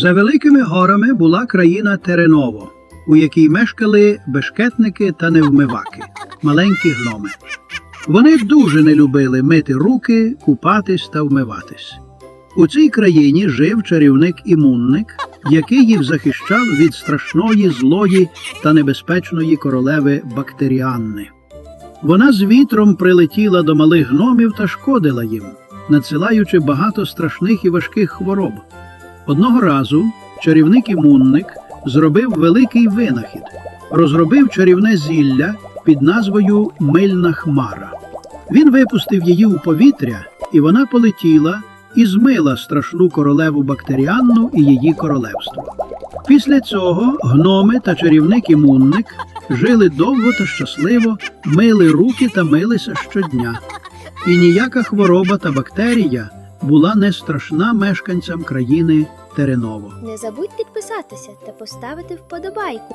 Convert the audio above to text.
За великими горами була країна Тереново, у якій мешкали бешкетники та невмиваки, маленькі гноми. Вони дуже не любили мити руки, купатись та вмиватись. У цій країні жив чарівник імунник, який їх захищав від страшної, злої та небезпечної королеви Бактеріанни. Вона з вітром прилетіла до малих гномів та шкодила їм, надсилаючи багато страшних і важких хвороб. Одного разу чарівник імунник зробив великий винахід, розробив чарівне зілля під назвою Мильна хмара. Він випустив її у повітря, і вона полетіла і змила страшну королеву Бактеріанну і її королевство. Після цього гноми та чарівник імунник жили довго та щасливо, мили руки та милися щодня. І ніяка хвороба та бактерія була не страшна мешканцям країни Тереново. Не забудь підписатися та поставити вподобайку.